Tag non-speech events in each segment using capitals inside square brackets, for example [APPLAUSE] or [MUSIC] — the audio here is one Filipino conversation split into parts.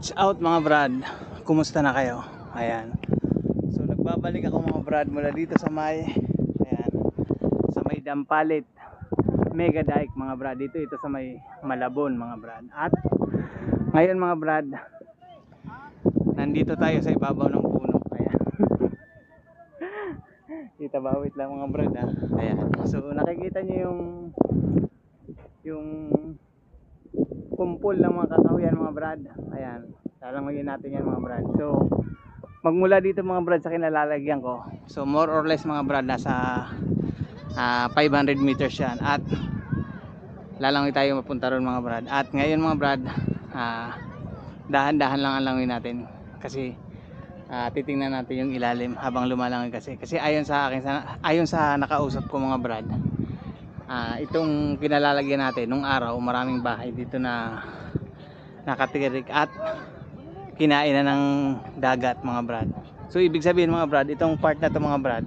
Watch out mga brad. Kumusta na kayo? Ayan. So nagbabalik ako mga brad mula dito sa may ayan, sa may Dampalit. Mega Dike mga brad. Dito ito sa may Malabon mga brad. At ngayon mga brad, nandito tayo sa ibabaw ng puno. Ayan. [LAUGHS] Kita ba? Wait lang mga brad ha. Ayan. So nakikita niyo yung yung kumpol ng mga kakahuyan mga brad. Ayan. Lalangoyin natin yan mga brad. So, magmula dito mga brad sa kinalalagyan ko. So, more or less mga brad nasa ah, 500 meters yan. At lalangoy tayo mapunta ron mga brad. At ngayon mga brad, ah, dahan-dahan lang ang langoy natin. Kasi ah, titingnan natin yung ilalim habang lumalangoy kasi. Kasi ayon sa akin, sa, ayon sa nakausap ko mga brad, Ah, itong kinalalagyan natin nung araw maraming bahay dito na nakatirik at kinain na ng dagat mga brad. So ibig sabihin mga brad itong part na to mga brad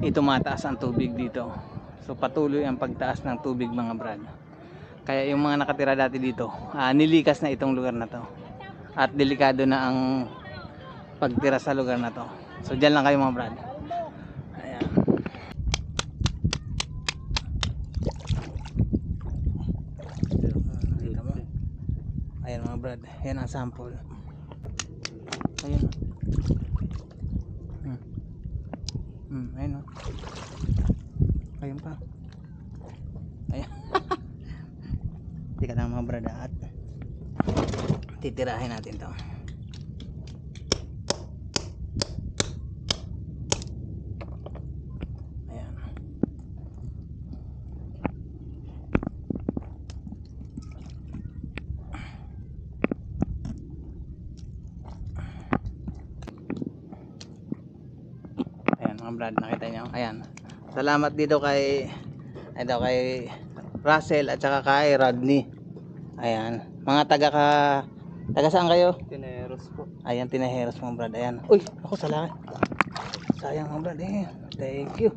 ito mataas ang tubig dito. So patuloy ang pagtaas ng tubig mga brad. Kaya yung mga nakatira dati dito ah, nilikas na itong lugar na to. At delikado na ang pagtira sa lugar na to. So dyan lang kayo mga brad ayan Ayan mo. Ayan mga brad, yan ang sample. Ayan. Hmm. Hmm, ayan o. Ayan pa. Ayan. [LAUGHS] Tika na mga brad at titirahin natin to. Ayan. Ayan mga brad, nakita nyo. Ayan. Salamat dito kay ito kay Russell at saka kay Rodney. Ayan. Mga taga ka taga saan kayo? Tineros po. Ayan, tinaheros mga brad. Ayan. Uy, ako salamat. Sayang mga brad. Eh. Thank you.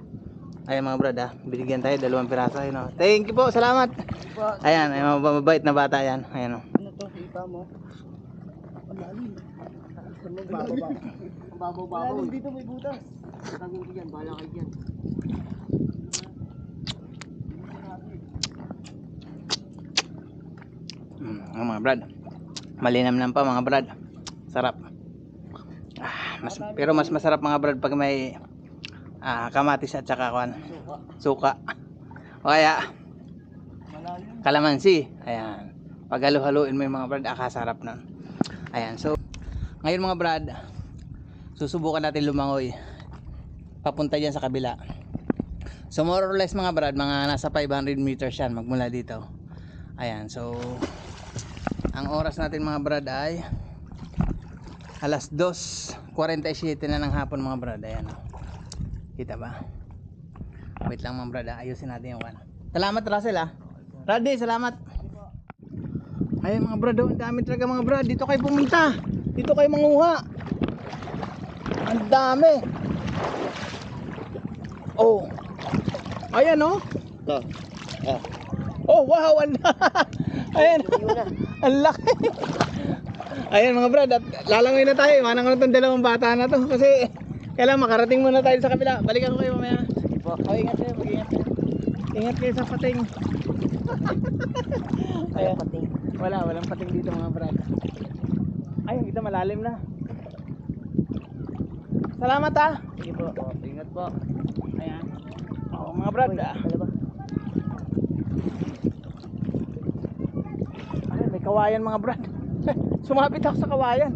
Ayan mga brad ah. Binigyan tayo dalawang piraso. Ayun, oh. Thank you po. Salamat. Ayan, ay mga mabait na bata yan. Ayan. Oh. Ano to? Iba mo? Ang lalim. Bababa. Ang babaw-babaw. dito may butas. Tagin ko dyan. Bahala kayo dyan. Mm, ang mga brad. Malinamnam pa mga brad. Sarap. Ah, mas, pero mas masarap mga brad pag may ah, kamatis at saka kwan, Suka. O kaya kalamansi. Ayan. Pag halo-haluin mo yung mga brad, akasarap nun. Ayan. So, ngayon mga brad, susubukan natin lumangoy. Papunta dyan sa kabila. So, more or less mga brad, mga nasa 500 meters yan magmula dito. Ayan. So, ang oras natin mga brad ay alas 2.47 na ng hapon mga brad. Ayan. oh. Kita ba? Wait lang mga brad, ah. ayusin natin yung kan. Salamat Russell ah. Rodney, salamat. Ayun mga brad, oh, ang dami talaga mga brad. Dito kayo pumunta. Dito kayo manguha. Ang dami. Oh. Ayan oh. Ito. Ah. Oh, wow. Ang [LAUGHS] Ayan. Ang laki. Ayan mga brad, at lalangoy na tayo. Manang na itong dalawang bata na to. Kasi kailangan makarating muna tayo sa kabila. Balikan ko kayo mamaya. Sige po. Oh, ingat kayo, mag-ingat kayo. Ingat kayo sa pating. [LAUGHS] Ayan. pating. Wala, walang pating dito mga brad. Ay, kita malalim na. Salamat ah. Sige po. Oh, ingat po. Ayan. Oh, mga brad. Uy, ah. Ay, may kawayan mga brad. [LAUGHS] Sumapit ako sa kawayan.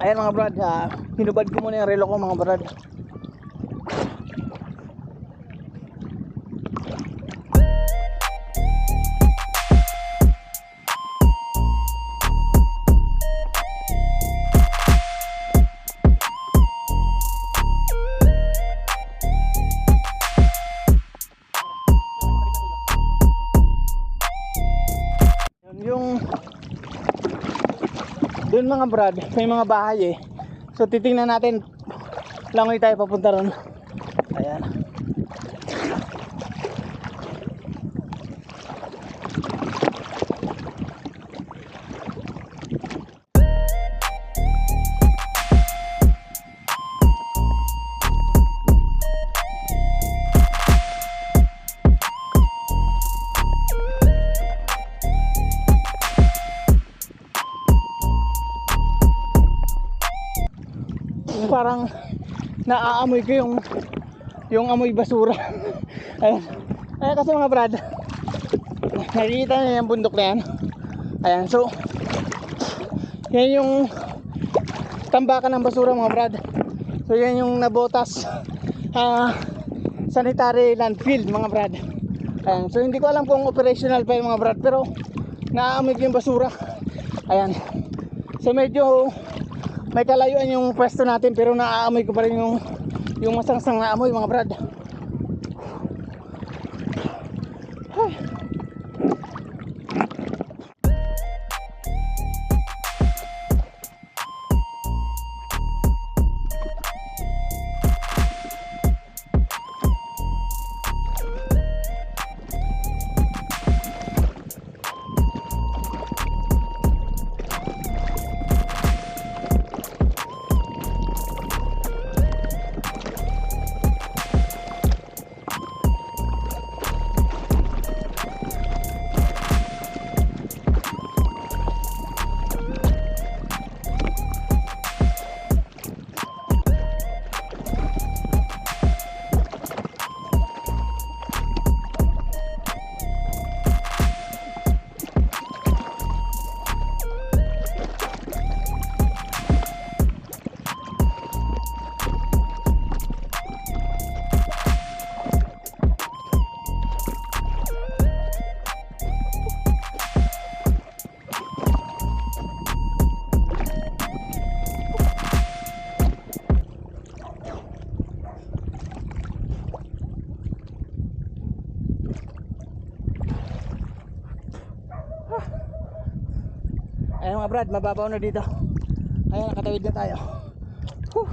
Ayan mga brad, ah, hinubad ko muna yung relo ko mga brad. Brad, may mga bahay eh. So titingnan natin langoy tayo papunta ron. Parang naaamoy ko yung yung amoy basura. [LAUGHS] Ayan. Ayan kasi mga brad. Nakikita niyo yung bundok na yan. Ayan, so yan yung tambakan ng basura mga brad. So yan yung nabotas [LAUGHS] ah sanitary landfill mga brad. Ayan, so hindi ko alam kung operational pa yung mga brad pero naaamoy ko yung basura. Ayan. So medyo may kalayuan yung pwesto natin pero naaamoy ko pa rin yung yung masangsang na amoy mga brad. Brad, mababaw na dito. Ayun, nakatawid na tayo. Whew.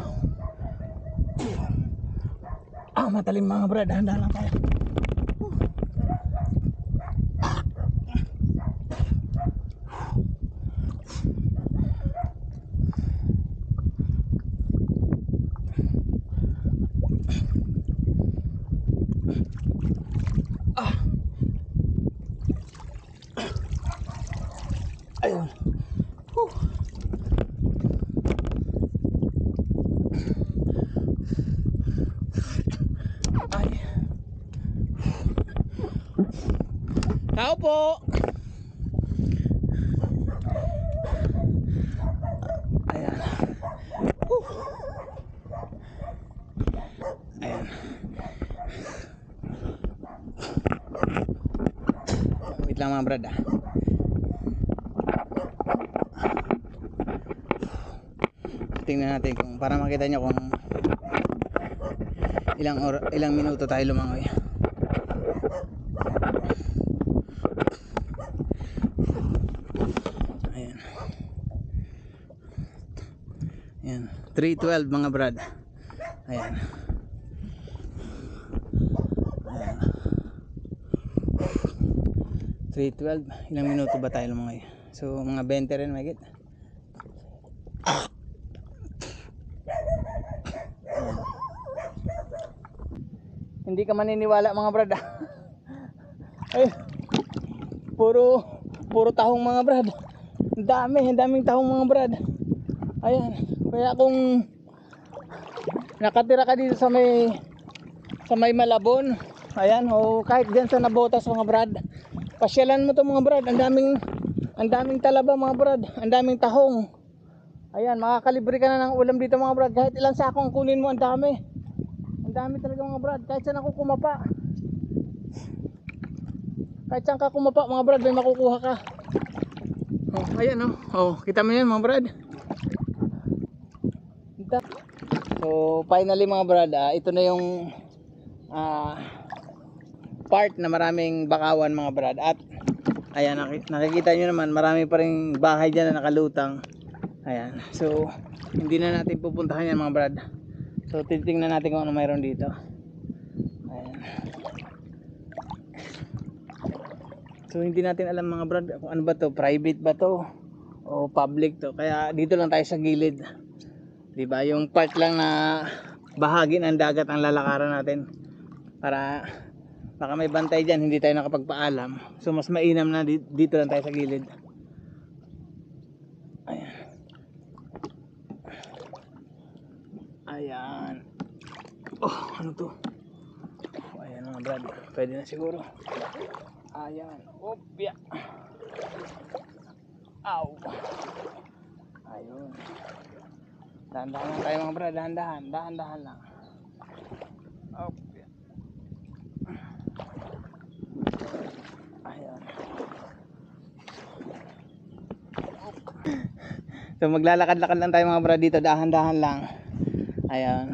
Ah, matalim mga brad, handa lang tayo. Ayun. Whew. Ay. Tao po. Ayan. Whew. Ayan. Wait lang mga brad ah. tingnan natin kung para makita nyo kung ilang or ilang minuto tayo lumangoy ayan. Ayan. 312 mga brad. Ayan. Ayan. 312 ilang minuto ba tayo lumangoy? So mga 20 rin may Hindi ka maniniwala mga brad. [LAUGHS] Ay, puro puro tahong mga brad. Ang dami, ang daming tahong mga brad. Ayan, kaya kung nakatira ka dito sa may sa may Malabon, ayan, o kahit diyan sa Nabotas mga brad, pasyalan mo to mga brad. Ang daming ang daming talaba mga brad, ang daming tahong. Ayan, makakalibre ka na ng ulam dito mga brad. Kahit ilang sakong kunin mo, ang dami. Ang dami talaga mga brad. Kahit saan ako kumapa. Kahit saan ka kumapa mga brad, may makukuha ka. Oh, ayan oh. Oh, kita mo yan mga brad. So, finally mga brad, ah, ito na yung ah, part na maraming bakawan mga brad. At ayan, naki- nakikita nyo naman, marami pa rin bahay dyan na nakalutang. Ayan. So, hindi na natin pupuntahan yan mga brad. So titingnan natin kung ano mayroon dito. Ayan. So hindi natin alam mga brad kung ano ba to, private ba to o public to. Kaya dito lang tayo sa gilid. 'Di ba? Yung part lang na bahagi ng dagat ang lalakaran natin para baka may bantay diyan, hindi tayo nakapagpaalam. So mas mainam na di- dito lang tayo sa gilid. Ayan. Ayan. Oh, ano to? Ayan mga brad. Pwede na siguro. Ayan. Opya. Aw. Ayun. Dahan-dahan lang tayo mga brad. Dahan-dahan. Dahan-dahan lang. Opya. Ayan. So maglalakad-lakad lang tayo mga brad dito. Dahan-dahan lang. Ayan.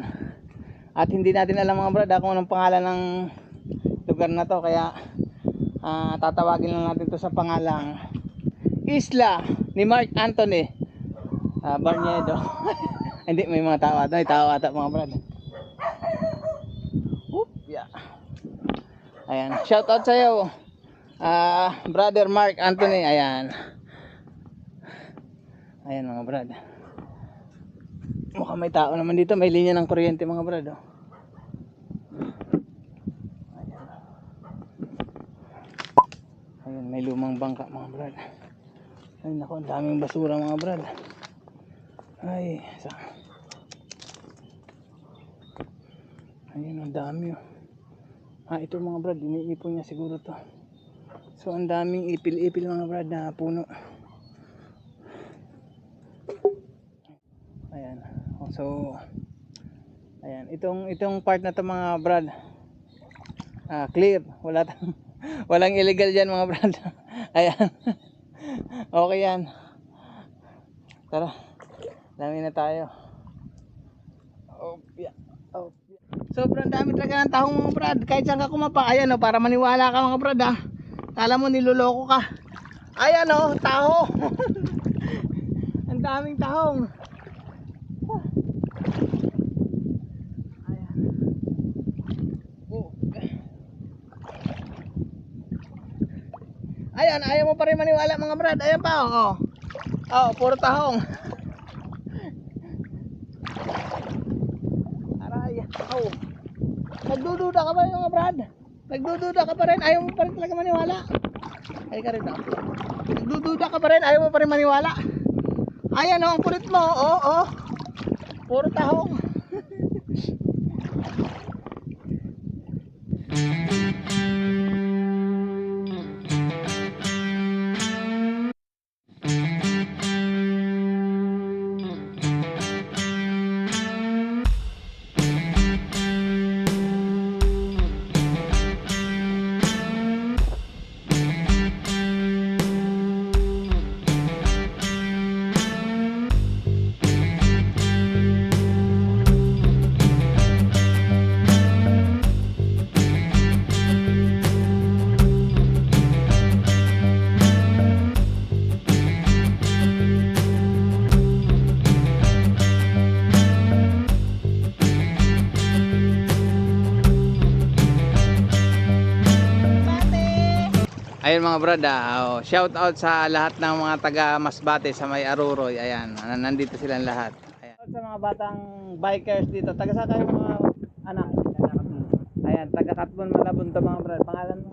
At hindi natin alam mga brad ah, kung anong pangalan ng lugar na to kaya ah, tatawagin lang natin to sa pangalang Isla ni Mark Anthony ah, Barniedo. [LAUGHS] hindi may mga tao ata, may tao ata mga brad. Whoop, yeah. Ayan, shout out sa iyo. Ah, brother Mark Anthony, ayan. Ayan mga brad. Mukhang may tao naman dito. May linya ng kuryente mga brad. Oh. Ayan, may lumang bangka mga brad. Ay nako, ang daming basura mga brad. Ay, sa... Ayan, ang dami oh. Ah, ito mga brad, iniipon niya siguro to. So, ang daming ipil-ipil mga brad na puno. Ayan. Oh, So Ayan, itong itong part na to mga brad. Ah, clear. Wala tang walang illegal diyan mga brad. [LAUGHS] Ayan. okay yan. Tara. Dami na tayo. Opya. Opya. Sobrang dami talaga ng tahong mga brad. Kahit saan ka kumapa. Ayan o, para maniwala ka mga brad ha. Kala mo niloloko ka. Ayan o, taho. [LAUGHS] Ang daming tahong. Ayan. Oh. Ayan, ayaw mo pa rin maniwala mga brad. Ayan pa, oh. Oh, puro tahong. Aray, oh. Nagdududa ka pa rin mga brad. Nagdududa ka pa rin. Ayaw mo pa rin talaga maniwala. Ay ka rin oh. Nagdududa ka pa rin. Ayaw mo pa rin maniwala. Ayan oh, ang kulit mo. Oh, oh. Puro tahong. Ayun mga brad, ah, oh, shout out sa lahat ng mga taga Masbate sa may Aruroy. Ayan, nan- nandito silang lahat. Ayan. Sa mga batang bikers dito. Taga sa kayo mga anak? Ayan, taga Katbon Malabon to mga brad. Pangalan mo?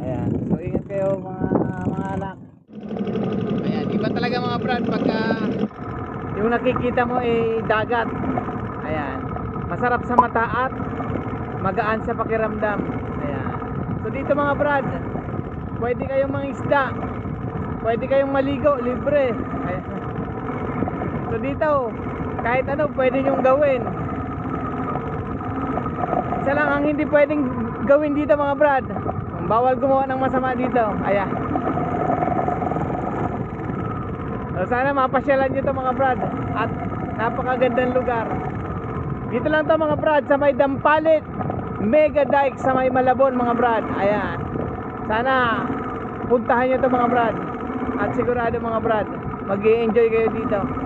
Ayan, so ingat kayo mga mga anak. Ayan, iba talaga mga brad pagka yung nakikita mo ay dagat. Ayan, masarap sa mata at magaan sa pakiramdam. Ayan. So dito mga brad, pwede kayong mangisda. Pwede kayong maligo, libre. Ayan. So dito, kahit ano pwede nyong gawin. Isa lang ang hindi pwedeng gawin dito mga brad. Bawal gumawa ng masama dito. Ayan. So sana mapasyalan nyo to mga brad. At napakagandang lugar. Dito lang to mga brad sa may Dampalit Mega Dike sa may Malabon mga brad. Ayan. Sana puntahan nyo to mga brad. At sigurado mga brad, mag enjoy kayo dito.